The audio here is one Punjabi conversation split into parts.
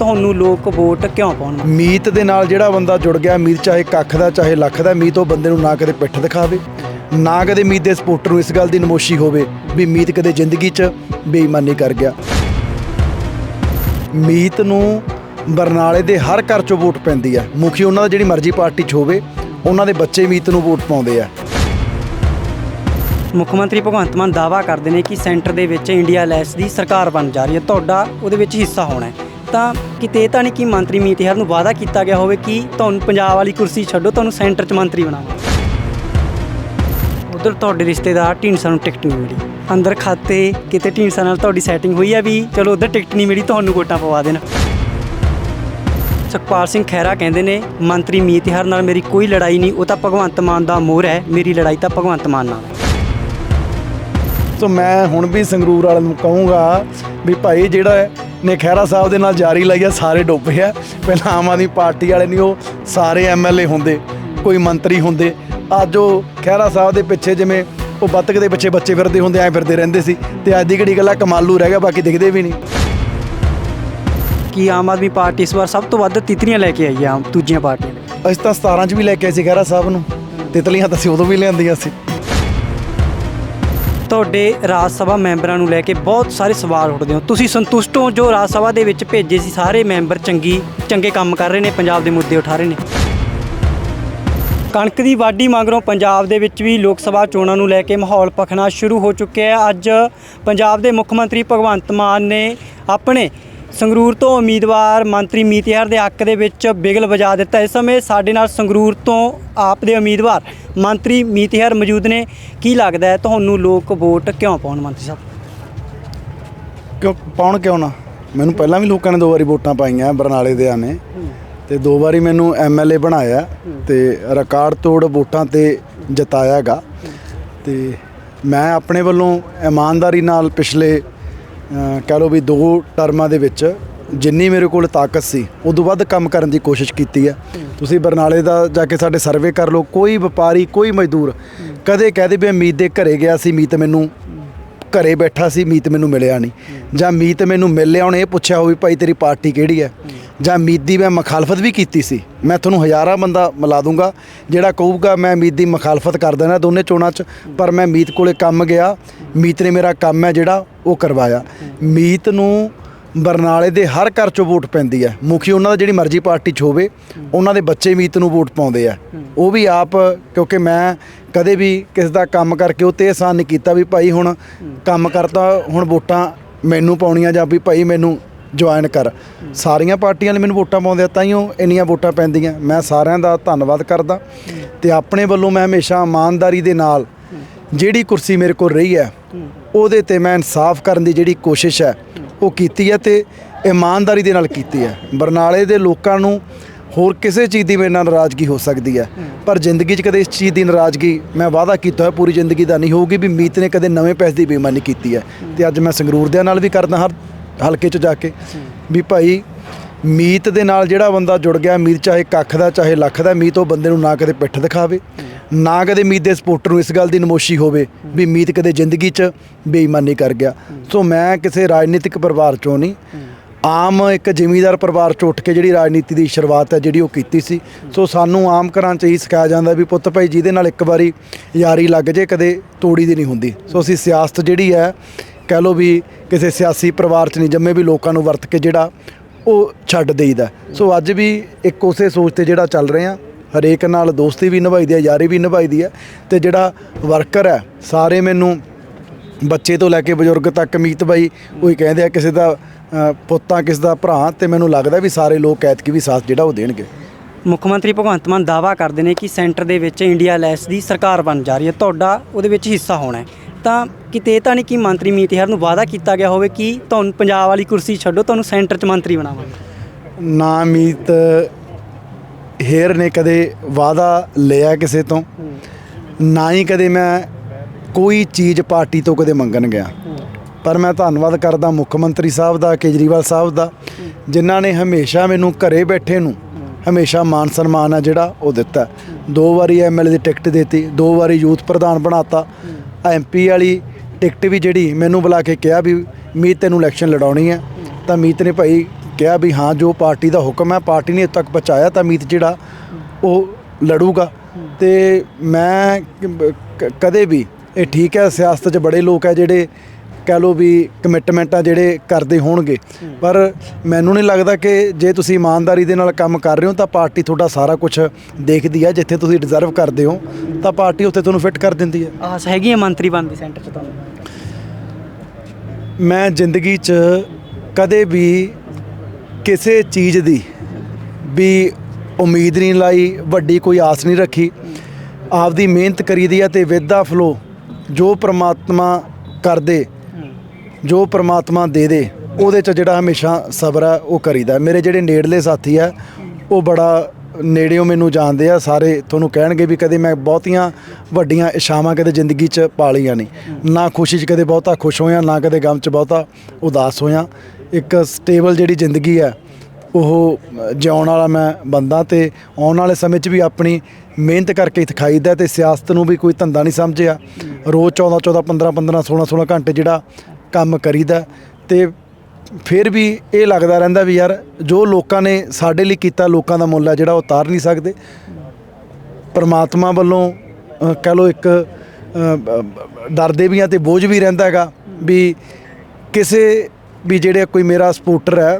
ਤੁਹਾਨੂੰ ਲੋਕ ਵੋਟ ਕਿਉਂ ਪਾਉਣ? ਮੀਤ ਦੇ ਨਾਲ ਜਿਹੜਾ ਬੰਦਾ ਜੁੜ ਗਿਆ ਮੀਤ ਚਾਹੇ ਕੱਖ ਦਾ ਚਾਹੇ ਲੱਖ ਦਾ ਮੀਤ ਉਹ ਬੰਦੇ ਨੂੰ ਨਾ ਕਦੇ ਪਿੱਠ ਦਿਖਾਵੇ ਨਾ ਕਦੇ ਮੀਤ ਦੇ ਸਪੋਰਟਰ ਨੂੰ ਇਸ ਗੱਲ ਦੀ ਨਮੋਸ਼ੀ ਹੋਵੇ ਵੀ ਮੀਤ ਕਦੇ ਜ਼ਿੰਦਗੀ 'ਚ ਬੇਈਮਾਨੀ ਕਰ ਗਿਆ। ਮੀਤ ਨੂੰ ਬਰਨਾਲੇ ਦੇ ਹਰ ਘਰ 'ਚੋਂ ਵੋਟ ਪੈਂਦੀ ਆ। ਮੁਖੀ ਉਹਨਾਂ ਦਾ ਜਿਹੜੀ ਮਰਜ਼ੀ ਪਾਰਟੀ 'ਚ ਹੋਵੇ ਉਹਨਾਂ ਦੇ ਬੱਚੇ ਮੀਤ ਨੂੰ ਵੋਟ ਪਾਉਂਦੇ ਆ। ਮੁੱਖ ਮੰਤਰੀ ਭਗਵੰਤ ਮਾਨ ਦਾਵਾ ਕਰਦੇ ਨੇ ਕਿ ਸੈਂਟਰ ਦੇ ਵਿੱਚ ਇੰਡੀਆ ਲੈਸ ਦੀ ਸਰਕਾਰ ਬਣ ਜਾ ਰਹੀ ਹੈ। ਤੁਹਾਡਾ ਉਹਦੇ ਵਿੱਚ ਹਿੱਸਾ ਹੋਣਾ ਹੈ। ਤਾਂ ਕਿਤੇ ਇਹ ਤਾਂ ਨਹੀਂ ਕਿ ਮੰਤਰੀ ਮੀਤਿਹਰ ਨੂੰ ਵਾਅਦਾ ਕੀਤਾ ਗਿਆ ਹੋਵੇ ਕਿ ਤੁਹਾਨੂੰ ਪੰਜਾਬ ਵਾਲੀ ਕੁਰਸੀ ਛੱਡੋ, ਤੁਹਾਨੂੰ ਸੈਂਟਰ 'ਚ ਮੰਤਰੀ ਬਣਾਵਾਂ ਉਧਰ ਤੁਹਾਡੇ ਰਿਸ਼ਤੇਦਾਰ ਢੀਂਡਸਾ ਨੂੰ ਟਿਕਟ ਨਹੀਂ ਮਿਲੀ। ਅੰਦਰ ਖਾਤੇ ਕਿਤੇ ਢੀਂਡਸਾ ਨਾਲ ਤੁਹਾਡੀ ਸੈਟਿੰਗ ਹੋਈ ਹੈ ਵੀ ਚਲੋ ਉਧਰ ਟਿਕਟ ਨਹੀਂ ਮਿਲੀ, ਤੁਹਾਨੂੰ ਵੋਟਾਂ ਪਵਾ ਦੇਣ। ਸੁਖਪਾਲ ਸਿੰਘ ਖਹਿਰਾ ਕਹਿੰਦੇ ਨੇ, ਮੰਤਰੀ ਮੀਤਿਹਰ ਨਾਲ ਮੇਰੀ ਕੋਈ ਲੜਾਈ ਨਹੀਂ, ਉਹ ਤਾਂ ਭਗਵੰਤ ਮਾਨ ਦਾ ਮੋਹਰ ਹੈ, ਮੇਰੀ ਲੜਾਈ ਤਾਂ ਭਗਵੰਤ ਮਾਨ ਨਾਲ ਹੈ। ਸੋ ਮੈਂ ਹੁਣ ਵੀ ਸੰਗਰੂਰ ਵਾਲਿਆਂ ਨੂੰ ਕਹੂੰਗਾ ਵੀ ਭਾਈ ਜਿਹੜਾ ਨੇ ਖਹਿਰਾ ਸਾਹਿਬ ਦੇ ਨਾਲ ਜਾਰੀ ਲਾਈ ਆ ਸਾਰੇ ਡੁੱਬੇ ਆ। ਪਹਿਲਾਂ ਆਮ ਆਦਮੀ ਪਾਰਟੀ ਵਾਲੇ ਨਹੀਂ ਉਹ ਸਾਰੇ ਐਮਐਲਏ ਹੁੰਦੇ ਕੋਈ ਮੰਤਰੀ ਹੁੰਦੇ। ਅੱਜ ਉਹ ਖਹਿਰਾ ਸਾਹਿਬ ਦੇ ਪਿੱਛੇ ਜਿਵੇਂ ਉਹ ਬੱਤਕ ਦੇ ਪਿੱਛੇ ਬੱਚੇ ਫਿਰਦੇ ਹੁੰਦੇ ਐ ਫਿਰਦੇ ਰਹਿੰਦੇ ਸੀ। ਤੇ ਅੱਜ ਦੀ ਘੜੀ ਗੱਲਾਂ ਕਮਾਲੂ ਰਹਿ ਗਿਆ ਬਾਕੀ ਦਿਖਦੇ ਵੀ ਨਹੀਂ। ਕਿ ਆਮ ਆਦਮੀ ਪਾਰਟੀ ਇਸ ਵਾਰ ਸਭ ਤੋਂ ਵੱਧ ਤਿਤਲੀਆਂ ਲੈ ਕੇ ਆਈ ਆ ਦੂਜੀਆਂ ਪਾਰਟੀਆਂ ਦੇ? ਅਸੀਂ ਤਾਂ 17 ਚ ਵੀ ਲੈ ਕੇ ਆਏ ਸੀ ਖਹਿਰਾ ਸਾਹਿਬ ਨੂੰ। ਤਿਤਲੀਆਂ ਤਾਂ ਅਸੀਂ ਉਦੋਂ ਵੀ ਲਿਆਂਦੀਆਂ ਸੀ। ਤੁਹਾਡੇ ਰਾਜ ਸਭਾ ਮੈਂਬਰਾਂ ਨੂੰ ਲੈ ਕੇ ਬਹੁਤ ਸਾਰੇ ਸਵਾਲ ਉੱਠਦੇ ਹੋ। ਤੁਸੀਂ ਸੰਤੁਸ਼ਟ ਹੋ ਜੋ ਰਾਜ ਸਭਾ ਦੇ ਵਿੱਚ ਭੇਜੇ ਸੀ ਸਾਰੇ ਮੈਂਬਰ ਚੰਗੀ, ਚੰਗੇ ਕੰਮ ਕਰ ਰਹੇ ਨੇ, ਪੰਜਾਬ ਦੇ ਮੁੱਦੇ ਉਠਾ ਰਹੇ ਨੇ। ਕਣਕ ਦੀ ਵਾਢੀ ਮਗਰੋਂ ਪੰਜਾਬ ਦੇ ਵਿੱਚ ਵੀ ਲੋਕ ਸਭਾ ਚੋਣਾਂ ਨੂੰ ਲੈ ਕੇ ਮਾਹੌਲ ਪਖਣਾ ਸ਼ੁਰੂ ਹੋ ਚੁੱਕਿਆ ਹੈ। ਅੱਜ ਪੰਜਾਬ ਦੇ ਮੁੱਖ ਮੰਤਰੀ ਭਗਵੰਤ ਮਾਨ ਨੇ ਆਪਣੇ ਸੰਗਰੂਰ ਤੋਂ ਉਮੀਦਵਾਰ ਮੰਤਰੀ ਮੀਤਿਆਰ ਦੇ ਹੱਕ ਦੇ ਵਿੱਚ ਬਿਗਲ ਵਜਾ ਦਿੱਤਾ। ਇਸ ਸਮੇਂ ਸਾਡੇ ਨਾਲ ਸੰਗਰੂਰ ਤੋਂ ਆਪ ਦੇ ਉਮੀਦਵਾਰ ਮੰਤਰੀ ਮੀਤਿਆਰ ਮੌਜੂਦ ਨੇ। ਕੀ ਲੱਗਦਾ ਹੈ ਤੁਹਾਨੂੰ ਲੋਕ ਵੋਟ ਕਿਉਂ ਪਾਉਣ ਮੰਤਰੀ ਸਾਹਿਬ? ਕਿਉਂ ਪਾਉਣ ਕਿਉਂ ਨਾ? ਮੈਨੂੰ ਪਹਿਲਾਂ ਵੀ ਲੋਕਾਂ ਨੇ ਦੋ ਵਾਰੀ ਵੋਟਾਂ ਪਾਈਆਂ ਬਰਨਾਲੇ ਦੇ ਨੇ ਤੇ ਦੋ ਵਾਰੀ ਮੈਨੂੰ ਐਮਐਲਏ ਬਣਾਇਆ ਤੇ ਰਿਕਾਰਡ ਤੋੜ ਵੋਟਾਂ ਤੇ ਜਿਤਾਇਆਗਾ। ਤੇ ਮੈਂ ਆਪਣੇ ਵੱਲੋਂ ਇਮਾਨਦਾਰੀ ਨਾਲ ਪਿਛਲੇ ਕਹਿ ਲਓ ਵੀ ਦੋ ਟਰਮਾਂ ਦੇ ਵਿੱਚ ਜਿੰਨੀ ਮੇਰੇ ਕੋਲ ਤਾਕਤ ਸੀ, ਉਦੋਂ ਵੱਧ ਕੰਮ ਕਰਨ ਦੀ ਕੋਸ਼ਿਸ਼ ਕੀਤੀ ਹੈ। ਤੁਸੀਂ ਬਰਨਾਲੇ ਦਾ ਜਾ ਕੇ ਸਾਡੇ ਸਰਵੇ ਕਰ ਲਓ, ਕੋਈ ਵਪਾਰੀ, ਕੋਈ ਮਜ਼ਦੂਰ ਕਦੇ ਕਹਦੇ ਵੀ ਮੀਤ ਦੇ ਘਰੇ ਗਿਆ ਸੀ, ਮੀਤ ਮੈਨੂੰ ਘਰੇ ਬੈਠਾ ਸੀ, ਮੀਤ ਮੈਨੂੰ ਮਿਲਿਆ ਨਹੀਂ। ਜਾਂ ਮੀਤ ਮੈਨੂੰ ਮਿਲ ਲਿਆ ਉਹਨੇ ਇਹ ਪੁੱਛਿਆ ਹੋਵੇ ਭਾਈ ਤੇਰੀ ਪਾਰਟੀ ਕਿਹੜੀ ਹੈ? ਜਾਂ ਮੀਤ ਦੀ ਮੈਂ ਮੁਖਾਲਫਤ ਵੀ ਕੀਤੀ ਸੀ। ਮੈਂ ਤੁਹਾਨੂੰ ਹਜ਼ਾਰਾਂ ਬੰਦਾ ਮਿਲਾ ਦੂੰਗਾ, ਜਿਹੜਾ ਕਹੂਗਾ, ਮੈਂ ਮੀਤ ਦੀ ਮੁਖਾਲਫਤ ਕਰ ਦੇਣਾ ਦੋਨੇ ਚੋਣਾਂ 'ਚ, ਪਰ ਮੈਂ ਮੀਤ ਕੋਲੇ ਕੰਮ ਗਿਆ। ਮੀਤ ਨੇ ਮੇਰਾ ਕੰਮ ਹੈ ਜਿਹੜਾ ਉਹ ਕਰਵਾਇਆ। ਮੀਤ ਨੂੰ ਬਰਨਾਲੇ ਦੇ ਹਰ ਘਰ 'ਚੋਂ ਵੋਟ ਪੈਂਦੀ ਹੈ। ਮੁਖੀ ਉਹਨਾਂ ਦਾ ਜਿਹੜੀ ਮਰਜ਼ੀ ਪਾਰਟੀ 'ਚ ਹੋਵੇ, ਉਹਨਾਂ ਦੇ ਬੱਚੇ ਮੀਤ ਨੂੰ ਵੋਟ ਪਾਉਂਦੇ ਆ। ਉਹ ਵੀ ਆਪ, ਕਿਉਂਕਿ ਮੈਂ ਕਦੇ ਵੀ ਕਿਸੇ ਦਾ ਕੰਮ ਕਰਕੇ ਉਹ ਤੇ ਆਸਾਨ ਨਹੀਂ ਕੀਤਾ ਵੀ ਭਾਈ ਹੁਣ ਕੰਮ ਕਰਤਾ, ਹੁਣ ਵੋਟਾਂ ਮੈਨੂੰ ਪਾਉਣੀਆਂ ਜਾਂ ਵੀ ਭਾਈ ਮੈਨੂੰ ਜੁਆਇਨ ਕਰ। ਸਾਰੀਆਂ ਪਾਰਟੀਆਂ ਨੇ ਮੈਨੂੰ ਵੋਟਾਂ ਪਾਉਂਦੇ ਆ ਤਾਈਓ ਇੰਨੀਆਂ ਵੋਟਾਂ ਪੈਂਦੀਆਂ। ਮੈਂ ਸਾਰਿਆਂ ਦਾ ਧੰਨਵਾਦ ਕਰਦਾ। ਤੇ ਆਪਣੇ ਵੱਲੋਂ ਮੈਂ ਹਮੇਸ਼ਾ ਇਮਾਨਦਾਰੀ ਦੇ ਨਾਲ ਜਿਹੜੀ ਕੁਰਸੀ ਮੇਰੇ ਕੋਲ ਰਹੀ ਹੈ, ਉਹਦੇ ਤੇ ਮੈਂ ਇਨਸਾਫ ਕਰਨ ਦੀ ਜਿਹੜੀ ਕੋਸ਼ਿਸ਼ ਹੈ, ਉਹ ਕੀਤੀ ਹੈ ਤੇ ਇਮਾਨਦਾਰੀ ਦੇ ਨਾਲ ਕੀਤੀ ਹੈ। ਬਰਨਾਲੇ ਦੇ ਲੋਕਾਂ ਨੂੰ ਹੋਰ ਕਿਸੇ ਚੀਜ਼ ਦੀ ਮੇਰੇ ਨਾਲ ਨਾਰਾਜ਼ਗੀ ਹੋ ਸਕਦੀ ਹੈ। ਪਰ ਜ਼ਿੰਦਗੀ 'ਚ ਕਦੇ ਇਸ ਚੀਜ਼ ਦੀ ਨਾਰਾਜ਼ਗੀ, ਮੈਂ ਵਾਅਦਾ ਕੀਤਾ ਹੋਇਆ ਪੂਰੀ ਜ਼ਿੰਦਗੀ ਦਾ ਨਹੀਂ, ਹੋਊਗੀ ਵੀ ਮੀਤ ਨੇ ਕਦੇ ਨਵੇਂ ਪੈਸੇ ਦੀ ਬੇਈਮਾਨੀ ਕੀਤੀ ਹੈ। ਤੇ ਅੱਜ ਮੈਂ ਸੰਗਰੂਰ ਦਿਆਂ ਨਾਲ ਵੀ ਕਰਦਾ ਹਾਂ। ਹਲਕੇ 'ਚ ਜਾ ਕੇ ਵੀ ਭਾਈ ਮੀਤ ਦੇ ਨਾਲ ਜਿਹੜਾ ਬੰਦਾ ਜੁੜ ਗਿਆ, ਮੀਤ ਚਾਹੇ ਕੱਖ ਦਾ, ਚਾਹੇ ਲੱਖ ਦਾ, ਮੀਤ ਉਹ ਬੰਦੇ ਨੂੰ ਨਾ ਕਦੇ ਪਿੱਠ ਦਿਖਾਵੇ, ਨਾ ਕਦੇ ਮੀਤ ਦੇ ਸਪੋਰਟਰ ਨੂੰ ਇਸ ਗੱਲ ਦੀ ਨਮੋਸ਼ੀ ਹੋਵੇ ਵੀ ਮੀਤ ਕਦੇ ਜ਼ਿੰਦਗੀ 'ਚ ਬੇਈਮਾਨੀ ਕਰ ਗਿਆ। ਸੋ ਮੈਂ ਕਿਸੇ ਰਾਜਨੀਤਿਕ ਪਰਿਵਾਰ 'ਚੋਂ ਨਹੀਂ, ਆਮ ਇੱਕ ਜ਼ਿਮੀਂਦਾਰ ਪਰਿਵਾਰ 'ਚ ਉੱਠ ਕੇ ਜਿਹੜੀ ਰਾਜਨੀਤੀ ਦੀ ਸ਼ੁਰੂਆਤ ਹੈ, ਜਿਹੜੀ ਉਹ ਕੀਤੀ ਸੀ। ਸੋ ਸਾਨੂੰ ਆਮ ਘਰਾਂ 'ਚ ਹੀ ਸਿਖਾਇਆ ਜਾਂਦਾ ਵੀ ਪੁੱਤ ਭਾਈ ਜਿਹਦੇ ਨਾਲ ਇੱਕ ਵਾਰੀ ਯਾਰੀ ਲੱਗ ਜੇ, ਕਦੇ ਤੋੜੀ ਦੀ ਨਹੀਂ ਹੁੰਦੀ। ਸੋ ਅਸੀਂ ਸਿਆਸਤ ਜਿਹੜੀ ਹੈ ਕਹਿ ਲਓ ਵੀ ਕਿਸੇ ਸਿਆਸੀ ਪਰਿਵਾਰ 'ਚ ਨਹੀਂ, ਜੰਮੇ ਵੀ ਲੋਕਾਂ ਨੂੰ ਵਰਤ ਕੇ ਜਿਹੜਾ ਉਹ ਛੱਡ ਦੇਈਦਾ। ਸੋ ਅੱਜ ਵੀ ਇੱਕ ਉਸੇ ਸੋਚ ਤੇ ਜਿਹੜਾ ਚੱਲ ਰਹੇ ਆ, ਹਰੇਕ ਨਾਲ ਦੋਸਤੀ ਵੀ ਨਿਭਾਈਦੀ ਹੈ ਯਾਰੀ ਵੀ ਨਿਭਾਈਦੀ ਹੈ ਤੇ ਜਿਹੜਾ ਵਰਕਰ ਹੈ, ਸਾਰੇ ਮੈਨੂੰ ਬੱਚੇ ਤੋਂ ਲੈ ਕੇ ਬਜ਼ੁਰਗ ਤੱਕ, ਮੀਤ ਬਾਈ ਉਹੀ ਕਹਿੰਦੇ ਆ, ਕਿਸੇ ਦਾ ਪੁੱਤਾਂ, ਕਿਸੇ ਦਾ ਭਰਾ ਤੇ ਮੈਨੂੰ ਲੱਗਦਾ ਵੀ ਸਾਰੇ ਲੋਕ ਐਤਕੀ ਵੀ ਸਾਥ ਜਿਹੜਾ ਉਹ ਦੇਣਗੇ। ਮੁੱਖ ਮੰਤਰੀ ਭਗਵੰਤ ਮਾਨ ਦਾਵਾ ਕਰਦੇ ਨੇ ਕਿ ਸੈਂਟਰ ਦੇ ਵਿੱਚ ਇੰਡੀਆ ਲੈਸ ਦੀ ਸਰਕਾਰ ਬਣ ਜਾ ਰਹੀ ਹੈ, ਤੁਹਾਡਾ ਉਹਦੇ ਵਿੱਚ ਹਿੱਸਾ ਹੋਣਾ ਹੈ। ਤਾਂ ਕਿਤੇ ਇਹ ਤਾਂ ਨਹੀਂ ਕਿ ਮੰਤਰੀ ਮੀਤ ਮੀਤਿਹਰ ਨੂੰ ਵਾਅਦਾ ਕੀਤਾ ਗਿਆ ਹੋਵੇ ਕਿ ਤੁਹਾਨੂੰ ਪੰਜਾਬ ਵਾਲੀ ਕੁਰਸੀ ਛੱਡੋ, ਤੁਹਾਨੂੰ ਸੈਂਟਰ 'ਚ ਮੰਤਰੀ ਬਣਾਵਾਂਗੇ। ਨਾ ਮੀਤ ਹੇਰ ਨੇ ਕਦੇ ਵਾਅਦਾ ਲਿਆ ਕਿਸੇ ਤੋਂ? ਨਾ ਹੀ ਕਦੇ ਮੈਂ ਕੋਈ ਚੀਜ਼ ਪਾਰਟੀ ਤੋਂ ਕਦੇ ਮੰਗਣ ਗਿਆ। ਪਰ ਮੈਂ ਧੰਨਵਾਦ ਕਰਦਾ ਮੁੱਖ ਮੰਤਰੀ ਸਾਹਿਬ ਦਾ, ਕੇਜਰੀਵਾਲ ਸਾਹਿਬ ਦਾ, ਜਿਨ੍ਹਾਂ ਨੇ ਹਮੇਸ਼ਾ ਮੈਨੂੰ ਘਰੇ ਬੈਠੇ ਨੂੰ ਹਮੇਸ਼ਾ ਮਾਨ ਸਨਮਾਨ ਆ ਜਿਹੜਾ ਉਹ ਦਿੱਤਾ। ਦੋ ਵਾਰੀ ਐਮਐਲਏ ਦੀ ਟਿਕਟ ਦਿੱਤੀ, ਦੋ ਵਾਰੀ ਯੂਥ ਪ੍ਰਧਾਨ ਬਣਾਤਾ ਐਮਪੀ ਵਾਲੀ ਟਿਕਟ ਵੀ ਜਿਹੜੀ ਮੈਨੂੰ ਬੁਲਾ ਕੇ ਕਿਹਾ ਵੀ ਮੀਤ ਤੈਨੂੰ ਇਲੈਕਸ਼ਨ ਲੜਾਉਣੀ ਹੈ, ਤਾਂ ਮੀਤ ਨੇ ਭਾਈ ਕਿਹਾ ਵੀ ਹਾਂ, ਜੋ ਪਾਰਟੀ ਦਾ ਹੁਕਮ ਹੈ, ਪਾਰਟੀ ਨੇ ਇੱਥੇ ਤੱਕ ਪਹੁੰਚਾਇਆ ਤਾਂ ਮੀਤ ਜਿਹੜਾ ਉਹ ਲੜੂਗਾ। ਤੇ ਮੈਂ ਕਦੇ ਵੀ ਇਹ ਠੀਕ ਹੈ, ਸਿਆਸਤ 'ਚ ਬੜੇ ਲੋਕ ਹੈ ਜਿਹੜੇ ਕਹਿ ਲਓ ਵੀ ਕਮਿਟਮੈਂਟ ਆ ਜਿਹੜੇ ਕਰਦੇ ਹੋਣਗੇ। ਪਰ ਮੈਨੂੰ ਨਹੀਂ ਲੱਗਦਾ ਕਿ ਜੇ ਤੁਸੀਂ ਇਮਾਨਦਾਰੀ ਦੇ ਨਾਲ ਕੰਮ ਕਰ ਰਹੇ ਹੋ ਤਾਂ ਪਾਰਟੀ ਤੁਹਾਡਾ ਸਾਰਾ ਕੁਝ ਦੇਖਦੀ ਹੈ ਜਿੱਥੇ ਤੁਸੀਂ ਡਿਜ਼ਰਵ ਕਰਦੇ ਹੋ ਤਾਂ ਪਾਰਟੀ ਉੱਥੇ ਤੁਹਾਨੂੰ ਫਿੱਟ ਕਰ ਦਿੰਦੀ ਹੈ ਆਸ ਹੈਗੀ ਹੈ ਮੰਤਰੀ ਬਣਨ ਦੀ ਸੈਂਟਰ 'ਚ ਤੁਹਾਨੂੰ? ਮੈਂ ਜ਼ਿੰਦਗੀ 'ਚ ਕਦੇ ਵੀ ਕਿਸੇ ਚੀਜ਼ ਦੀ ਵੀ ਉਮੀਦ ਨਹੀਂ ਲਾਈ ਵੱਡੀ ਕੋਈ ਆਸ ਨਹੀਂ ਰੱਖੀ। ਆਪਦੀ ਮਿਹਨਤ ਕਰੀਦੀ ਆ ਤੇ ਵਿਦਾ ਫਲੋ ਜੋ ਪ੍ਰਮਾਤਮਾ ਕਰਦੇ ਜੋ ਪ੍ਰਮਾਤਮਾ ਦੇ ਦੇ ਉਹਦੇ 'ਚ ਜਿਹੜਾ ਹਮੇਸ਼ਾ ਸਬਰ ਆ ਉਹ ਕਰੀਦਾ। ਮੇਰੇ ਜਿਹੜੇ ਨੇੜਲੇ ਸਾਥੀ ਆ ਉਹ ਬੜਾ ਨੇੜਿਓਂ ਮੈਨੂੰ ਜਾਣਦੇ ਆ ਸਾਰੇ ਤੁਹਾਨੂੰ ਕਹਿਣਗੇ ਵੀ ਕਦੇ ਮੈਂ ਬਹੁਤੀਆਂ ਵੱਡੀਆਂ ਇਸ਼ਾਵਾਂ ਕਦੇ ਜ਼ਿੰਦਗੀ 'ਚ ਪਾਲੀਆਂ ਨਹੀਂ। ਨਾ ਖੁਸ਼ੀ 'ਚ ਕਦੇ ਬਹੁਤਾ ਖੁਸ਼ ਹੋਇਆ ਨਾ ਕਦੇ ਗਮ 'ਚ ਬਹੁਤਾ ਉਦਾਸ ਹੋਇਆ। ਇੱਕ ਸਟੇਬਲ ਜਿਹੜੀ ਜ਼ਿੰਦਗੀ ਆ ਉਹ ਅ, ਜਿਉਣ ਵਾਲਾ ਮੈਂ ਬੰਦਾ ਤੇ ਆਉਣ ਵਾਲੇ ਸਮੇਂ 'ਚ ਵੀ ਆਪਣੀ ਮਿਹਨਤ ਕਰਕੇ ਹੀ ਦਿਖਾਈਦਾ ਤੇ ਸਿਆਸਤ ਨੂੰ ਵੀ ਕੋਈ ਧੰਦਾ ਨਹੀਂ ਸਮਝਿਆ। ਰੋਜ਼ 14 14 15 15 16 16 ਘੰਟੇ ਜਿਹੜਾ ਕੰਮ ਕਰੀਦਾ ਤੇ ਫਿਰ ਵੀ ਇਹ ਲੱਗਦਾ ਰਹਿੰਦਾ ਵੀ ਯਾਰ ਜੋ ਲੋਕਾਂ ਨੇ ਸਾਡੇ ਲਈ ਕੀਤਾ ਲੋਕਾਂ ਦਾ ਮੁੱਲ ਹੈ ਜਿਹੜਾ ਉਹ ਉਤਾਰ ਨਹੀਂ ਸਕਦੇ। ਪਰਮਾਤਮਾ ਵੱਲੋਂ ਅ, ਕਹਿ ਲਓ ਇੱਕ ਡਰਦੇ ਵੀ ਆ ਤੇ ਬੋਝ ਵੀ ਰਹਿੰਦਾ ਹੈਗਾ ਵੀ ਕਿਸੇ ਵੀ ਜਿਹੜੇ ਕੋਈ ਮੇਰਾ ਸਪੋਰਟਰ ਹੈ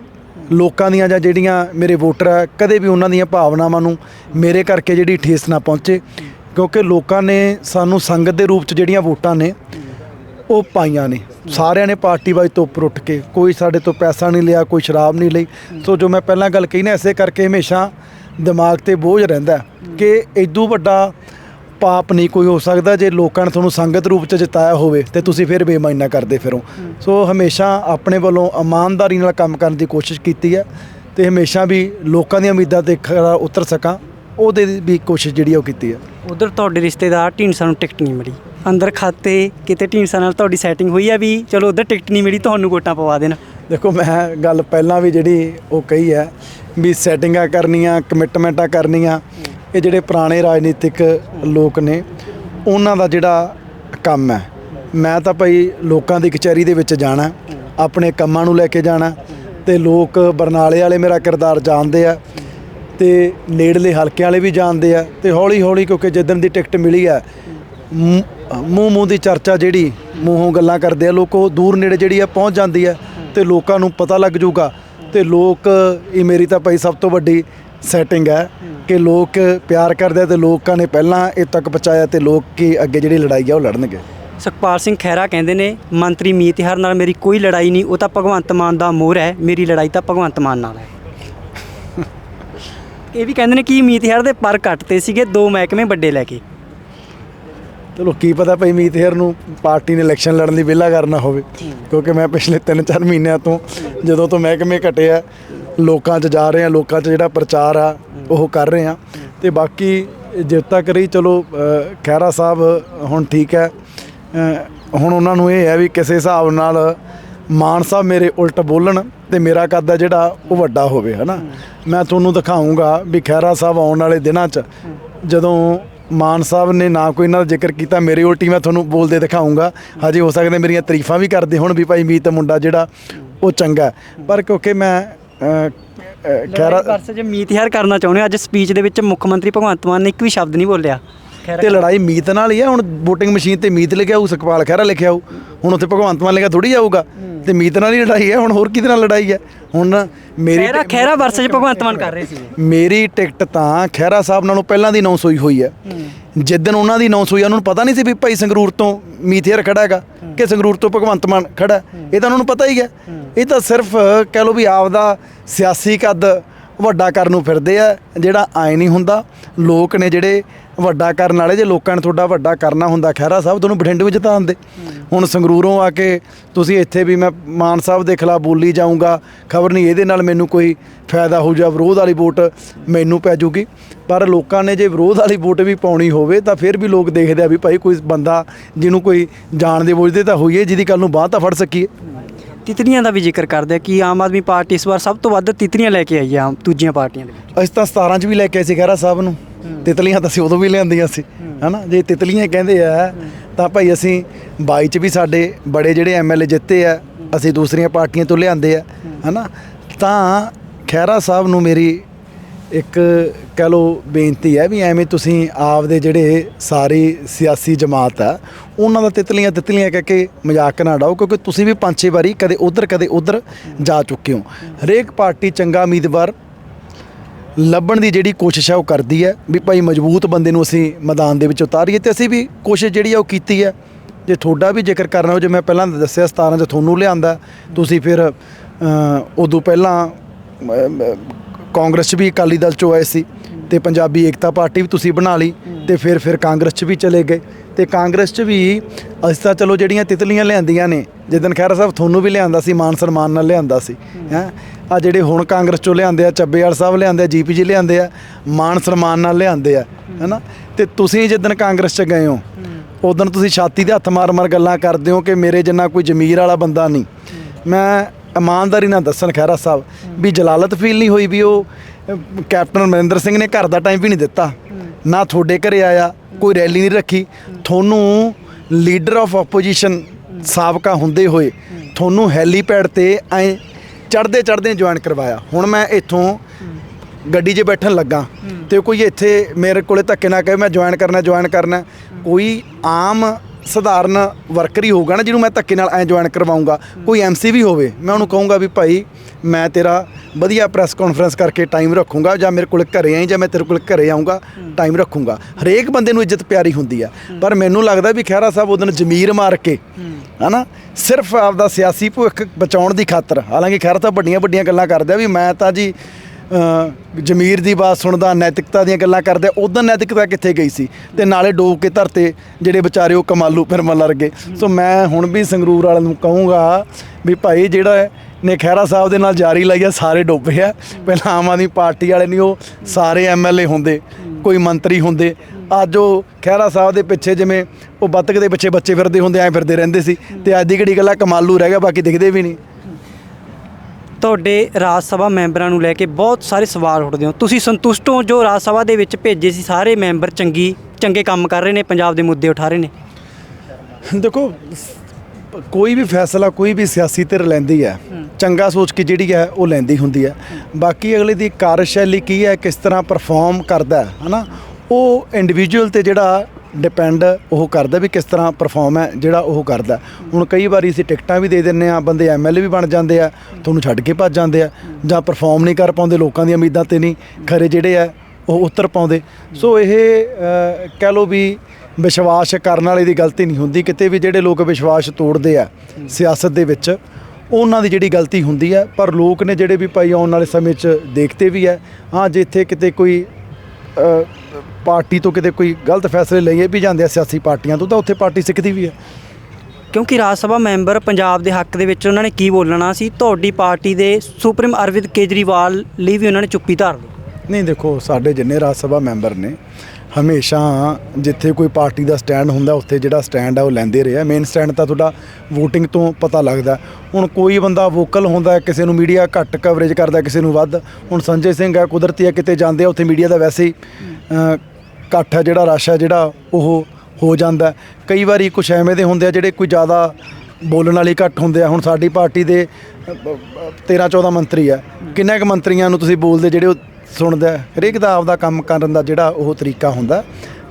ਲੋਕਾਂ ਦੀਆਂ ਜਾਂ ਜਿਹੜੀਆਂ ਮੇਰੇ ਵੋਟਰ ਹੈ ਕਦੇ ਵੀ ਉਹਨਾਂ ਦੀਆਂ ਭਾਵਨਾਵਾਂ ਨੂੰ ਮੇਰੇ ਕਰਕੇ ਜਿਹੜੀ ਠੇਸ ਨਾ ਪਹੁੰਚੇ। ਕਿਉਂਕਿ ਲੋਕਾਂ ਨੇ ਸਾਨੂੰ ਸੰਗਤ ਦੇ ਰੂਪ 'ਚ ਜਿਹੜੀਆਂ ਵੋਟਾਂ ਨੇ ਉਹ ਪਾਈਆਂ ਨੇ। ਸਾਰਿਆਂ ਨੇ ਪਾਰਟੀ ਵਾਈਜ਼ ਤੋਂ ਉੱਪਰ ਉੱਠ ਕੇ ਕੋਈ ਸਾਡੇ ਤੋਂ ਪੈਸਾ ਨਹੀਂ ਲਿਆ, ਕੋਈ ਸ਼ਰਾਬ ਨਹੀਂ ਲਈ। ਸੋ ਜੋ ਮੈਂ ਪਹਿਲਾਂ ਗੱਲ ਕਹੀ ਨਾ ਐਸੇ ਕਰਕੇ ਹਮੇਸ਼ਾ ਦਿਮਾਗ ਤੇ ਬੋਝ ਰਹਿੰਦਾ ਕਿ ਇਦੋਂ ਵੱਡਾ ਪਾਪ ਨਹੀਂ ਕੋਈ ਹੋ ਸਕਦਾ ਜੇ ਲੋਕਾਂ ਨੇ ਤੁਹਾਨੂੰ ਸੰਗਤ ਰੂਪ ਚ ਜਿਤਾਇਆ ਹੋਵੇ ਤੇ ਤੁਸੀਂ ਫਿਰ ਬੇਮਾਨਾ ਕਰਦੇ ਫਿਰੋ। ਸੋ ਹਮੇਸ਼ਾ ਆਪਣੇ ਵੱਲੋਂ ਇਮਾਨਦਾਰੀ ਨਾਲ ਕੰਮ ਕਰਨ ਦੀ ਕੋਸ਼ਿਸ਼ ਕੀਤੀ ਹੈ ਤੇ ਹਮੇਸ਼ਾ ਵੀ ਲੋਕਾਂ ਦੀਆਂ ਉਮੀਦਾਂ ਤੇ ਖਰਾ ਉਤਰ ਸਕਾਂ, ਉਹਦੇ ਵੀ ਕੋਸ਼ਿਸ਼ ਜਿਹੜੀ ਉਹ ਕੀਤੀ ਹੈ। ਉਧਰ ਤੁਹਾਡੇ ਰਿਸ਼ਤੇਦਾਰ ਢੀਂਡਸਾ ਨੂੰ ਟਿਕਟ ਨਹੀਂ ਮਿਲੀ। ਅੰਦਰ ਖਾਤੇ, ਕਿਤੇ ਢੀਂਡਸਾ ਨਾਲ ਤੁਹਾਡੀ ਸੈਟਿੰਗ ਹੋਈ ਆ ਵੀ ਚਲੋ ਉਧਰ ਟਿਕਟ ਨਹੀਂ ਮਿਲੀ, ਤੁਹਾਨੂੰ ਵੋਟਾਂ ਪਵਾ ਦੇਣ। ਦੇਖੋ, ਮੈਂ ਗੱਲ ਪਹਿਲਾਂ ਵੀ ਜਿਹੜੀ ਉਹ ਕਹੀ ਹੈ ਵੀ ਸੈਟਿੰਗਾਂ ਕਰਨੀਆਂ ਕਮਿਟਮੈਂਟਾਂ ਕਰਨੀਆਂ, ਇਹ ਜਿਹੜੇ ਪੁਰਾਣੇ ਰਾਜਨੀਤਿਕ ਲੋਕ ਨੇ, ਉਹਨਾਂ ਦਾ ਜਿਹੜਾ ਕੰਮ ਹੈ। ਮੈਂ ਤਾਂ ਭਾਈ ਲੋਕਾਂ ਦੀ ਕਚਹਿਰੀ ਦੇ ਵਿੱਚ ਜਾਣਾ, ਆਪਣੇ ਕੰਮਾਂ ਨੂੰ ਲੈ ਕੇ ਜਾਣਾ, ਤੇ ਲੋਕ ਬਰਨਾਲੇ ਵਾਲੇ ਮੇਰਾ ਕਿਰਦਾਰ ਜਾਣਦੇ ਆ, ਤੇ ਨੇੜਲੇ ਹਲਕਿਆਂ ਵਾਲੇ ਵੀ ਜਾਣਦੇ ਆ, ਤੇ ਹੌਲੀ ਹੌਲੀ ਕਿਉਂਕਿ ਜਿੱਦਣ ਦੀ ਟਿਕਟ ਮਿਲੀ ਆ ਮੂੰਹ ਮੂੰਹ ਦੀ ਚਰਚਾ ਜਿਹੜੀ ਮੂੰਹੋਂ ਗੱਲਾਂ ਕਰਦੇ ਆ ਲੋਕ ਉਹ ਦੂਰ ਨੇੜੇ ਜਿਹੜੀ ਆ ਪਹੁੰਚ ਜਾਂਦੀ ਆ ਤੇ ਲੋਕਾਂ ਨੂੰ ਪਤਾ ਲੱਗ ਜਾਊਗਾ ਤੇ ਲੋਕ ਇਹ ਮੇਰੀ ਤਾਂ ਭਾਈ ਸਭ ਤੋਂ ਵੱਡੀ ਸੈਟਿੰਗ ਹੈ ਕਿ ਲੋਕ ਪਿਆਰ ਕਰਦੇ ਆ ਤੇ ਲੋਕਾਂ ਨੇ ਪਹਿਲਾਂ ਇਹ ਤੱਕ ਪਹੁੰਚਾਇਆ ਤੇ ਲੋਕ ਕੀ ਅੱਗੇ ਜਿਹੜੀ ਲੜਾਈ ਆ ਉਹ ਲੜਨਗੇ। ਸੁਖਪਾਲ ਸਿੰਘ ਖਹਿਰਾ ਕਹਿੰਦੇ ਨੇ ਮੰਤਰੀ ਮੀਤ ਹਰ ਨਾਲ ਮੇਰੀ ਕੋਈ ਲੜਾਈ ਨਹੀਂ ਉਹ ਤਾਂ ਭਗਵੰਤ ਮਾਨ ਦਾ ਮੋਹਰ ਹੈ ਮੇਰੀ ਲੜਾਈ ਤਾਂ ਭਗਵੰਤ ਮਾਨ ਨਾਲ ਹੈ। ਇਹ ਵੀ ਕਹਿੰਦੇ ਨੇ ਕਿ ਮੀਤ ਹਰ ਦੇ ਪਰ ਕੱਟਤੇ ਸੀਗੇ ਦੋ ਮਹਿਕਮੇ ਵੱਡੇ ਲੈ ਕੇ। ਚਲੋ ਕੀ ਪਤਾ ਭਾਈ ਮੀਤ ਹੇਰ ਨੂੰ ਪਾਰਟੀ ਨੇ ਇਲੈਕਸ਼ਨ ਲੜਨ ਲਈ ਵਿਹਲਾ ਕਰਨਾ ਹੋਵੇ। ਕਿਉਂਕਿ ਮੈਂ ਪਿਛਲੇ 3-4 ਮਹੀਨਿਆਂ ਤੋਂ ਜਦੋਂ ਤੋਂ ਮਹਿਕਮੇ ਘਟੇ ਆ ਲੋਕਾਂ 'ਚ ਜਾ ਰਹੇ ਆ ਲੋਕਾਂ 'ਚ ਜਿਹੜਾ ਪ੍ਰਚਾਰ ਆ ਉਹ ਕਰ ਰਹੇ ਆ। ਤੇ ਬਾਕੀ ਜਿੱਤ ਤੱਕ ਰਹੀ ਚਲੋ ਅ, ਖਹਿਰਾ ਸਾਹਿਬ ਹੁਣ ਠੀਕ ਹੈ। ਹੁਣ ਉਹਨਾਂ ਨੂੰ ਇਹ ਹੈ ਵੀ ਕਿਸੇ ਹਿਸਾਬ ਨਾਲ ਮਾਨ ਸਾਹਿਬ ਮੇਰੇ ਉਲਟ ਬੋਲਣ ਤੇ ਮੇਰਾ ਕੱਦ ਆ ਜਿਹੜਾ ਉਹ ਵੱਡਾ ਹੋਵੇ ਹਨਾ। ਮੈਂ ਤੁਹਾਨੂੰ ਦਿਖਾਉਂਗਾ ਵੀ ਖਹਿਰਾ ਸਾਹਿਬ ਆਉਣ ਵਾਲੇ ਦਿਨਾਂ 'ਚ ਜਦੋਂ ਮਾਨ ਸਾਹਿਬ ਨੇ ਨਾ ਕੋਈ ਇਹਨਾਂ ਦਾ ਜ਼ਿਕਰ ਕੀਤਾ ਮੇਰੇ ਉਲਟੀ ਮੈਂ ਤੁਹਾਨੂੰ ਬੋਲਦੇ ਦਿਖਾਉਂਗਾ। ਹਜੇ ਹੋ ਸਕਦਾ ਮੇਰੀਆਂ ਤਾਰੀਫਾਂ ਵੀ ਕਰਦੇ ਹੁਣ ਵੀ ਭਾਈ ਮੀਤ ਮੁੰਡਾ ਜਿਹੜਾ ਉਹ ਚੰਗਾ। ਪਰ ਕਿਉਂਕਿ ਮੈਂ ਖਹਿਰਾ ਵਰਸ ਜੇ ਮੀਤ ਹਰ ਕਰਨਾ ਚਾਹੁੰਦੇ ਅੱਜ ਸਪੀਚ ਦੇ ਵਿੱਚ ਮੁੱਖ ਮੰਤਰੀ ਭਗਵੰਤ ਮਾਨ ਨੇ ਇੱਕ ਵੀ ਸ਼ਬਦ ਨਹੀਂ ਬੋਲਿਆ। ਤੇ ਲੜਾਈ ਮੀਤ ਨਾਲ ਹੀ ਆ ਹੁਣ VOTING ਮਸ਼ੀਨ ਤੇ ਮੀਤ ਲਿਖਿਆ ਹੋਊ ਸੁਖਪਾਲ ਖਹਿਰਾ ਲਿਖਿਆ ਹੋਊ ਹੁਣ ਉੱਥੇ ਭਗਵੰਤ ਮਾਨ ਲਿਖਿਆ ਥੋੜੀ ਜਾਊਗਾ। ਤੇ ਮੀਤ ਨਾਲ ਹੀ ਲੜਾਈ ਹੈ ਹੁਣ ਹੋਰ ਕਿਹਦੇ ਨਾਲ ਲੜਾਈ ਹੈ? ਹੁਣ ਮੇਰੀ ਖਹਿਰਾ ਖਹਿਰਾ ਵਰਸ ਚ ਭਗਵੰਤ ਮਾਨ ਕਰ ਰਹੇ ਸੀ। ਮੇਰੀ ਟਿਕਟ ਤਾਂ ਖਹਿਰਾ ਸਾਹਿਬ ਨਾਲੋਂ ਪਹਿਲਾਂ ਦੀ ਅਨਾਉਂਸ ਹੋਈ ਹੋਈ ਹੈ। ਜਿੱਦਣ ਉਹਨਾਂ ਦੀ ਅਨਾਉਂਸ ਹੋਈ ਉਹਨਾਂ ਨੂੰ ਪਤਾ ਨਹੀਂ ਸੀ ਵੀ ਭਾਈ ਸੰਗਰੂਰ ਤੋਂ ਮੀਥੇਰ ਖੜਾ ਹੈਗਾ ਕਿ ਸੰਗਰੂਰ ਤੋਂ ਭਗਵੰਤ ਮਾਨ ਖੜਾ ਇਹ ਤਾਂ ਉਹਨਾਂ ਨੂੰ ਪਤਾ ਹੀ ਹੈ। ਇਹ ਤਾਂ ਸਿਰਫ ਕਹਿ ਲਓ ਵੀ ਆਪਦਾ ਸਿਆਸੀ ਕੱਦ ਵੱਡਾ ਕਰਨ ਨੂੰ ਫਿਰਦੇ ਆ, ਜਿਹੜਾ ਆਏ ਨਹੀਂ ਹੁੰਦਾ। ਲੋਕ ਨੇ ਜਿਹੜੇ ਵੱਡਾ ਕਰਨ ਵਾਲੇ, ਜੇ ਲੋਕਾਂ ਨੇ ਤੁਹਾਡਾ ਵੱਡਾ ਕਰਨਾ ਹੁੰਦਾ, ਖਹਿਰਾ ਸਾਹਿਬ ਤੁਹਾਨੂੰ ਬਠਿੰਡੇ ਵਿੱਚ ਤਾਂ ਦਿੰਦੇ ਹੁਣ ਸੰਗਰੂਰੋਂ ਆ ਕੇ ਤੁਸੀਂ ਇੱਥੇ ਵੀ ਮੈਂ ਮਾਨ ਸਾਹਿਬ ਦੇ ਖਿਲਾਫ ਬੋਲੀ ਜਾਊਂਗਾ, ਖਬਰ ਨਹੀਂ ਇਹਦੇ ਨਾਲ ਮੈਨੂੰ ਕੋਈ ਫਾਇਦਾ ਹੋ ਜਾ ਵਿਰੋਧ ਵਾਲੀ ਵੋਟ ਮੈਨੂੰ ਪੈ ਜੂਗੀ। ਪਰ ਲੋਕਾਂ ਨੇ ਜੇ ਵਿਰੋਧ ਵਾਲੀ ਵੋਟ ਵੀ ਪਾਉਣੀ ਹੋਵੇ, ਤਾਂ ਫਿਰ ਵੀ ਲੋਕ ਦੇਖਦੇ ਆ ਵੀ ਭਾਈ ਕੋਈ ਬੰਦਾ ਜਿਹਨੂੰ ਕੋਈ ਜਾਣਦੇ ਬੁੱਝਦੇ ਤਾਂ ਹੋਈਏ, ਜਿਹਦੀ ਕੱਲ ਨੂੰ ਬਾਹ ਤਾਂ ਫੜ ਸਕੀਏ। ਤਿਤਲੀਆਂ ਦਾ ਵੀ ਜ਼ਿਕਰ ਕਰਦੇ ਆ ਕਿ ਆਮ ਆਦਮੀ ਪਾਰਟੀ ਇਸ ਵਾਰ ਸਭ ਤੋਂ ਵੱਧ ਤਿਤਲੀਆਂ ਲੈ ਕੇ ਆਈ ਆ ਆਮ ਦੂਜੀਆਂ ਪਾਰਟੀਆਂ ਦੇ ਵਿੱਚ। ਅਸੀਂ ਤਾਂ 17 ਚ ਵੀ ਲੈ ਕੇ ਆਏ ਸੀ ਖਹਿਰਾ ਸਾਹਿਬ ਨੂੰ। ਤਿਤਲੀਆਂ ਤਾਂ ਅਸੀਂ ਉਦੋਂ ਵੀ ਲਿਆਂਦੀਆਂ ਸੀ ਹਨਾ? ਜੇ ਤਿਤਲੀਆਂ ਕਹਿੰਦੇ ਆ ਤਾਂ ਭਾਈ ਅਸੀਂ 22 ਚ ਵੀ ਸਾਡੇ ਬੜੇ ਜਿਹੜੇ ਐਮਐਲਏ ਜਿੱਤੇ ਆ ਅਸੀਂ ਦੂਸਰੀਆਂ ਪਾਰਟੀਆਂ ਤੋਂ ਲਿਆਂਦੇ ਆ ਹਨਾ? ਤਾਂ ਖਹਿਰਾ ਸਾਹਿਬ ਨੂੰ ਮੇਰੀ ਇੱਕ ਕਹਿ ਲਓ ਬੇਨਤੀ ਹੈ ਵੀ ਐਵੇਂ ਤੁਸੀਂ ਆਪ ਦੇ ਜਿਹੜੇ ਸਾਰੀ ਸਿਆਸੀ ਜਮਾਤ ਆ, ਉਹਨਾਂ ਦਾ ਤਿਤਲੀਆਂ ਤਿਤਲੀਆਂ ਕਹਿ ਕੇ ਮਜ਼ਾਕ ਨਾ ਡਾਓ ਕਿਉਂਕਿ ਤੁਸੀਂ ਵੀ ਪੰਜ ਛੇ ਵਾਰੀ ਕਦੇ ਉਧਰ ਕਦੇ ਉਧਰ ਜਾ ਚੁੱਕੇ ਹੋ। ਹਰੇਕ ਪਾਰਟੀ ਚੰਗਾ ਉਮੀਦਵਾਰ ਲੱਭਣ ਦੀ ਜਿਹੜੀ ਕੋਸ਼ਿਸ਼ ਹੈ ਉਹ ਕਰਦੀ ਹੈ ਵੀ ਭਾਈ ਮਜ਼ਬੂਤ ਬੰਦੇ ਨੂੰ ਅਸੀਂ ਮੈਦਾਨ ਦੇ ਵਿੱਚ ਉਤਾਰੀਏ ਤੇ ਅਸੀਂ ਵੀ ਕੋਸ਼ਿਸ਼ ਜਿਹੜੀ ਆ, ਉਹ ਕੀਤੀ ਹੈ। ਜੇ ਤੁਹਾਡਾ ਵੀ ਜ਼ਿਕਰ ਕਰਨਾ ਹੋ, ਜੇ ਮੈਂ ਪਹਿਲਾਂ ਦੱਸਿਆ 17 ਚ ਤੁਹਾਨੂੰ ਲਿਆਂਦਾ, ਤੁਸੀਂ ਫਿਰ ਉਦੋਂ ਪਹਿਲਾਂ ਕਾਂਗਰਸ 'ਚ ਵੀ ਅਕਾਲੀ ਦਲ 'ਚੋਂ ਆਏ ਸੀ ਤੇ ਪੰਜਾਬੀ ਏਕਤਾ ਪਾਰਟੀ ਵੀ ਤੁਸੀਂ ਬਣਾ ਲਈ ਤੇ ਫਿਰ ਫਿਰ ਕਾਂਗਰਸ 'ਚ ਵੀ ਚਲੇ ਗਏ। ਤੇ ਕਾਂਗਰਸ 'ਚ ਵੀ ਅਸੀਂ ਤਾਂ ਚਲੋ ਜਿਹੜੀਆਂ ਤਿਤਲੀਆਂ ਲਿਆਂਦੀਆਂ ਨੇ ਜਿੱਦਨ ਖਹਿਰਾ ਸਾਹਿਬ ਤੁਹਾਨੂੰ ਵੀ ਲਿਆਂਦਾ ਸੀ ਮਾਨ ਸਨਮਾਨ ਨਾਲ ਲਿਆਂਦਾ ਸੀ ਹੈ। ਆ ਜਿਹੜੇ ਹੁਣ ਕਾਂਗਰਸ 'ਚੋਂ ਲਿਆਂਦੇ ਆ ਚੱਬੇਵਾਲ ਸਾਹਿਬ ਲਿਆਂਦੇ ਆ ਜੀਪੀ ਜੀ ਲਿਆਂਦੇ ਆ ਮਾਨ ਸਨਮਾਨ ਨਾਲ ਲਿਆਂਦੇ ਆ ਹੈਨਾ। ਤੇ ਤੁਸੀਂ ਜਿੱਦਨ ਕਾਂਗਰਸ 'ਚ ਗਏ ਹੋ ਉਦੋਂ ਤੁਸੀਂ ਛਾਤੀ ਦੇ ਹੱਥ ਮਾਰ-ਮਾਰ ਗੱਲਾਂ ਕਰਦੇ ਹੋ ਕਿ ਮੇਰੇ ਜਿੰਨਾ ਕੋਈ ਜ਼ਮੀਰ ਵਾਲਾ ਬੰਦਾ ਨਹੀਂ। ਮੈਂ ਇਮਾਨਦਾਰੀ ਨਾਲ ਦੱਸਣ ਖਹਿਰਾ ਸਾਹਿਬ ਵੀ ਜਲਾਲਤ ਫੀਲ ਨਹੀਂ ਹੋਈ ਵੀ ਉਹ ਅਹ, ਕੈਪਟਨ ਅਮਰਿੰਦਰ ਸਿੰਘ ਨੇ ਘਰ ਦਾ ਟਾਈਮ ਵੀ ਨਹੀਂ ਦਿੱਤਾ। ਨਾ ਤੁਹਾਡੇ ਘਰੇ ਆਇਆ ਕੋਈ ਰੈਲੀ ਨਹੀਂ ਰੱਖੀ। ਤੁਹਾਨੂੰ ਲੀਡਰ ਆਫ ਆਪੋਜੀਸ਼ਨ ਸਾਬਕਾ ਹੁੰਦੇ ਹੋਏ ਤੁਹਾਨੂੰ ਹੈਲੀਪੈਡ ਤੇ ਐ ਚੜਦੇ ਚੜਦੇ ਜੁਆਇਨ ਕਰਵਾਇਆ। ਹੁਣ ਮੈਂ ਇੱਥੋਂ ਗੱਡੀ 'ਚ ਬੈਠਣ ਲੱਗਾ ਤੇ ਕੋਈ ਇੱਥੇ ਮੇਰੇ ਕੋਲੇ ਧੱਕੇ ਨਾ ਕਹੇ ਮੈਂ ਜੁਆਇਨ ਕਰਨਾ ਜੁਆਇਨ ਕਰਨਾ। ਕੋਈ ਆਮ ਸਧਾਰਨ ਵਰਕਰ ਹੀ ਹੋਊਗਾ ਨਾ ਜਿਹਨੂੰ ਮੈਂ ਧੱਕੇ ਨਾਲ ਐ ਜੁਆਇਨ ਕਰਵਾਉਂਗਾ ਕੋਈ ਐਮਸੀ ਵੀ ਹੋਵੇ, ਮੈਂ ਉਹਨੂੰ ਕਹੂੰਗਾ ਵੀ ਭਾਈ, ਮੈਂ ਤੇਰਾ ਵਧੀਆ ਪ੍ਰੈਸ ਕਾਨਫਰੰਸ ਕਰਕੇ ਟਾਈਮ ਰੱਖੂੰਗਾ ਜਾਂ ਮੇਰੇ ਕੋਲ ਘਰੇ ਆਈ ਜਾਂ ਮੈਂ ਤੇਰੇ ਕੋਲ ਘਰੇ ਆਉਂਗਾ ਟਾਈਮ ਰੱਖੂੰਗਾ। ਹਰੇਕ ਬੰਦੇ ਨੂੰ ਇੱਜ਼ਤ ਪਿਆਰੀ ਹੁੰਦੀ ਆ। ਪਰ ਮੈਨੂੰ ਲੱਗਦਾ ਵੀ ਖਹਿਰਾ ਸਾਹਿਬ ਉਹ ਦਿਨ ਜ਼ਮੀਰ ਮਾਰ ਕੇ, ਹਨਾ? ਸਿਰਫ ਆਪਦਾ ਸਿਆਸੀ ਭਵਿੱਖ ਬਚਾਉਣ ਦੀ ਖਾਤਰ। ਹਾਲਾਂਕਿ ਖਹਿਰਾ ਸਾਹਿਬ ਵੱਡੀਆਂ ਵੱਡੀਆਂ ਗੱਲਾਂ ਕਰਦੇ ਆ ਵੀ ਮੈਂ ਤਾਂ ਜੀ ਜ਼ਮੀਰ ਦੀ ਬਾਤ ਸੁਣਦਾ, ਨੈਤਿਕਤਾ ਦੀਆਂ ਗੱਲਾਂ ਕਰਦਾ ਉਦੋਂ ਨੈਤਿਕਤਾ ਕਿੱਥੇ ਗਈ ਸੀ? ਤੇ ਨਾਲੇ ਡੋਬ ਕੇ ਧਰਤੇ ਜਿਹੜੇ ਵਿਚਾਰੇ ਉਹ ਕਮਾਲੂ ਫਿਰਮਨ ਲਰਗੇ ਸੋ ਮੈਂ ਹੁਣ ਵੀ ਸੰਗਰੂਰ ਵਾਲਿਆਂ ਨੂੰ ਕਹੂੰਗਾ ਵੀ ਭਾਈ ਜਿਹੜਾ ਨੇ ਖਹਿਰਾ ਸਾਹਿਬ ਦੇ ਨਾਲ ਜਾਰੀ ਲਾਈ ਆ, ਸਾਰੇ ਡੋਬੇ ਆ ਪਹਿਲਾਂ ਆਮ ਆਦਮੀ ਪਾਰਟੀ ਵਾਲੇ ਨਹੀਂ, ਉਹ ਸਾਰੇ ਐਮਐਲਏ ਹੁੰਦੇ, ਕੋਈ ਮੰਤਰੀ ਹੁੰਦੇ। ਅੱਜ ਉਹ ਖਹਿਰਾ ਸਾਹਿਬ ਦੇ ਪਿੱਛੇ ਜਿਵੇਂ ਉਹ ਬੱਤਕ ਦੇ ਪਿੱਛੇ ਬੱਚੇ ਫਿਰਦੇ ਹੁੰਦੇ, ਐ ਫਿਰਦੇ ਰਹਿੰਦੇ ਸੀ। ਤੇ ਅੱਜ ਦੀ ਘੜੀ ਗੱਲਾਂ ਕਮਾਲੂ ਰਹਿ ਗਿਆ, ਬਾਕੀ ਦਿਖਦੇ ਵੀ ਨਹੀਂ। ਤੁਹਾਡੇ ਰਾਜ ਸਭਾ ਮੈਂਬਰਾਂ ਨੂੰ ਲੈ ਕੇ ਬਹੁਤ ਸਾਰੇ ਸਵਾਲ ਉੱਠਦੇ ਹੋ। ਤੁਸੀਂ ਸੰਤੁਸ਼ਟ ਹੋ ਜੋ ਰਾਜ ਸਭਾ ਦੇ ਵਿੱਚ ਭੇਜੇ ਸੀ ਸਾਰੇ ਮੈਂਬਰ ਚੰਗੀ ਚੰਗੇ ਕੰਮ ਕਰ ਰਹੇ ਨੇ ਪੰਜਾਬ ਦੇ ਮੁੱਦੇ ਉਠਾ ਰਹੇ ਨੇ? ਦੇਖੋ ਕੋਈ ਵੀ ਫੈਸਲਾ ਕੋਈ ਵੀ ਸਿਆਸੀ ਧਿਰ ਲੈਂਦੀ ਹੈ ਚੰਗਾ ਸੋਚ ਕੇ ਜਿਹੜੀ ਹੈ ਉਹ ਲੈਂਦੀ ਹੁੰਦੀ ਹੈ। ਬਾਕੀ ਅਗਲੇ ਦੀ ਕਾਰਜਸ਼ੈਲੀ ਕੀ ਹੈ ਕਿਸ ਤਰ੍ਹਾਂ ਪਰਫਾਰਮ ਕਰਦਾ ਹੈ ਹਨਾ? ਉਹ ਇੰਡੀਵਿਜੂਅਲ ਤੇ ਜਿਹੜਾ ਡਿਪੈਂਡ ਉਹ ਕਰਦਾ ਵੀ ਕਿਸ ਤਰ੍ਹਾਂ ਪਰਫਾਰਮ ਹੈ, ਜਿਹੜਾ ਉਹ ਕਰਦਾ ਹੁਣ ਕਈ ਵਾਰੀ ਅਸੀਂ ਟਿਕਟਾਂ ਵੀ ਦੇ ਦਿੰਨੇ ਆ ਬੰਦੇ ਐਮਐਲਏ ਵੀ ਬਣ ਜਾਂਦੇ ਆ, ਤੁਹਾਨੂੰ ਛੱਡ ਕੇ ਭੱਜ ਜਾਂਦੇ ਆ, ਜਾਂ ਪਰਫਾਰਮ ਨਹੀਂ ਕਰ ਪਾਉਂਦੇ, ਲੋਕਾਂ ਦੀਆਂ ਉਮੀਦਾਂ ਤੇ ਨਹੀਂ, ਖਰੇ ਜਿਹੜੇ ਆ, ਉਹ ਉਤਰ ਪਾਉਂਦੇ। ਸੋ ਇਹ ਕਹਿ ਲਓ ਵੀ ਵਿਸ਼ਵਾਸ ਕਰਨ ਵਾਲੇ ਦੀ ਗਲਤੀ ਨਹੀਂ ਹੁੰਦੀ, ਕਿਤੇ ਵੀ ਜਿਹੜੇ ਲੋਕ ਵਿਸ਼ਵਾਸ ਤੋੜਦੇ ਆ ਸਿਆਸਤ ਦੇ ਵਿੱਚ, ਉਹਨਾਂ ਦੀ ਜਿਹੜੀ ਗਲਤੀ ਹੁੰਦੀ ਹੈ, ਪਰ ਲੋਕ ਨੇ ਜਿਹੜੇ ਵੀ ਭਾਈ ਆਉਣ ਵਾਲੇ ਸਮੇਂ 'ਚ ਦੇਖਦੇ ਵੀ ਹੈ। ਹਾਂ, ਜੇ ਇੱਥੇ ਕਿਤੇ ਕੋਈ ਪਾਰਟੀ ਤੋਂ ਕਿਤੇ ਕੋਈ ਗਲਤ ਫੈਸਲੇ ਲਏ ਵੀ ਜਾਂਦੇ ਆ ਸਿਆਸੀ ਪਾਰਟੀਆਂ ਤੋਂ ਤਾਂ ਉੱਥੇ ਪਾਰਟੀ ਸਿੱਖਦੀ ਵੀ ਹੈ। ਕਿਉਂਕਿ ਰਾਜ ਸਭਾ ਮੈਂਬਰ ਪੰਜਾਬ ਦੇ ਹੱਕ ਦੇ ਵਿੱਚ ਉਹਨਾਂ ਨੇ ਕੀ ਬੋਲਣਾ ਸੀ? ਤੁਹਾਡੀ ਪਾਰਟੀ ਦੇ ਸੁਪਰੀਮ ਅਰਵਿੰਦ ਕੇਜਰੀਵਾਲ ਲਈ ਵੀ ਉਹਨਾਂ ਨੇ ਚੁੱਪੀ ਧਾਰ ਲਈ। ਨਹੀਂ ਦੇਖੋ ਸਾਡੇ ਜਿੰਨੇ ਰਾਜ ਸਭਾ ਮੈਂਬਰ ਨੇ ਹਮੇਸ਼ਾ ਜਿੱਥੇ ਕੋਈ ਪਾਰਟੀ ਦਾ ਸਟੈਂਡ ਹੁੰਦਾ ਉੱਥੇ ਜਿਹੜਾ ਸਟੈਂਡ ਆ ਉਹ ਲੈਂਦੇ ਰਹੇ ਆ। ਮੇਨ ਸਟੈਂਡ ਤਾਂ ਤੁਹਾਡਾ VOTING ਤੋਂ ਪਤਾ ਲੱਗਦਾ। ਹੁਣ ਕੋਈ ਬੰਦਾ ਵੋਕਲ ਹੁੰਦਾ ਕਿਸੇ ਨੂੰ ਮੀਡੀਆ ਘੱਟ ਕਵਰੇਜ ਕਰਦਾ ਕਿਸੇ ਨੂੰ ਵੱਧ। ਹੁਣ ਸੰਜੇ ਸਿੰਘ ਹੈ ਕੁਦਰਤੀ ਹੈ ਕਿਤੇ ਜਾਂਦੇ ਆ ਉੱਥੇ ਮੀਡੀਆ ਦਾ ਵੈਸੇ ਹੀ ਇਕੱਠ ਹੈ ਜਿਹੜਾ ਰਸ਼ ਹੈ ਜਿਹੜਾ ਉਹ ਹੋ ਜਾਂਦਾ। ਕਈ ਵਾਰੀ ਕੁਝ ਐਵੇਂ ਦੇ ਹੁੰਦੇ ਆ ਜਿਹੜੇ ਕੋਈ ਜ਼ਿਆਦਾ ਬੋਲਣ ਵਾਲੇ ਘੱਟ ਹੁੰਦੇ ਆ। ਹੁਣ ਸਾਡੀ ਪਾਰਟੀ ਦੇ 13 14 ਮੰਤਰੀ ਆ। ਕਿੰਨੇ ਕੁ ਮੰਤਰੀਆਂ ਨੂੰ ਤੁਸੀਂ ਬੋਲਦੇ ਜਿਹੜੇ ਉਹ ਸੁਣਦਾ। ਹਰੇਕ ਦਾ ਆਪਦਾ ਕੰਮ ਕਰਨ ਦਾ ਜਿਹੜਾ ਉਹ ਤਰੀਕਾ ਹੁੰਦਾ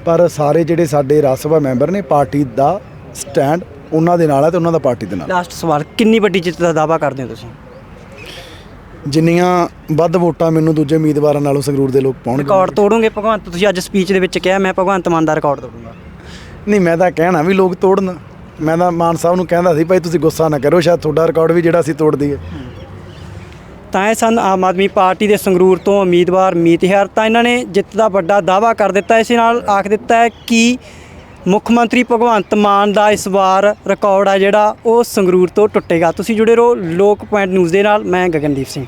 ਪਰ ਸਾਰੇ ਜਿਹੜੇ ਸਾਡੇ ਰਾਜ ਸਭਾ ਮੈਂਬਰ ਨੇ ਪਾਰਟੀ ਦਾ ਸਟੈਂਡ ਉਹਨਾਂ ਦੇ ਨਾਲ ਹੈ ਤੇ ਉਹਨਾਂ ਦਾ ਪਾਰਟੀ ਦੇ ਨਾਲ। ਲਾਸਟ ਸਵਾਲ ਕਿੰਨੀ ਵੱਡੀ ਜਿੱਤ ਦਾ ਦਾਅਵਾ ਕਰਦੇ ਹੋ ਤੁਸੀਂ? ਜਿੰਨੀਆਂ ਵੱਧ ਵੋਟਾਂ ਮੈਨੂੰ ਦੂਜੇ ਉਮੀਦਵਾਰਾਂ ਨਾਲੋਂ ਸੰਗਰੂਰ ਦੇ ਲੋਕ ਪਾਉਣਗੇ। ਰਿਕਾਰਡ ਤੋੜੋਗੇ ਭਗਵੰਤ? ਤੁਸੀਂ ਅੱਜ ਸਪੀਚ ਦੇ ਵਿੱਚ ਕਿਹਾ ਮੈਂ ਭਗਵੰਤ ਮਾਨ ਦਾ ਰਿਕਾਰਡ ਤੋੜੂੰਗਾ। ਨਹੀਂ ਮੈਂ ਤਾਂ ਕਹਿਣਾ ਵੀ ਲੋਕ ਤੋੜਨ। ਮੈਂ ਤਾਂ ਮਾਨ ਸਾਹਿਬ ਨੂੰ ਕਹਿੰਦਾ ਸੀ ਭਾਈ ਤੁਸੀਂ ਗੁੱਸਾ ਨਾ ਕਰੋ ਸ਼ਾਇਦ ਤੁਹਾਡਾ ਰਿਕਾਰਡ ਵੀ ਜਿਹੜਾ ਅਸੀਂ ਤੋੜ ਦਈਏ ਤਾਂ ਇਹ ਸਨ ਆਮ ਆਦਮੀ ਪਾਰਟੀ ਦੇ ਸੰਗਰੂਰ ਤੋਂ ਉਮੀਦਵਾਰ ਮੀਤ ਹੈਰ ਤਾਂ ਇਹਨਾਂ ਨੇ ਜਿੱਤ ਦਾ ਵੱਡਾ ਦਾਅਵਾ ਕਰ ਦਿੱਤਾ। ਇਸੇ ਨਾਲ ਆਖ ਦਿੱਤਾ ਹੈ ਕਿ ਮੁੱਖ ਮੰਤਰੀ ਭਗਵੰਤ ਮਾਨ ਦਾ ਇਸ ਵਾਰ ਰਿਕਾਰਡ ਆ ਜਿਹੜਾ ਉਹ ਸੰਗਰੂਰ ਤੋਂ ਟੁੱਟੇਗਾ। ਤੁਸੀਂ ਜੁੜੇ ਰਹੋ ਲੋਕ ਪੁਆਇੰਟ ਨਿਊਜ਼ ਦੇ ਨਾਲ। ਮੈਂ ਗਗਨਦੀਪ ਸਿੰਘ।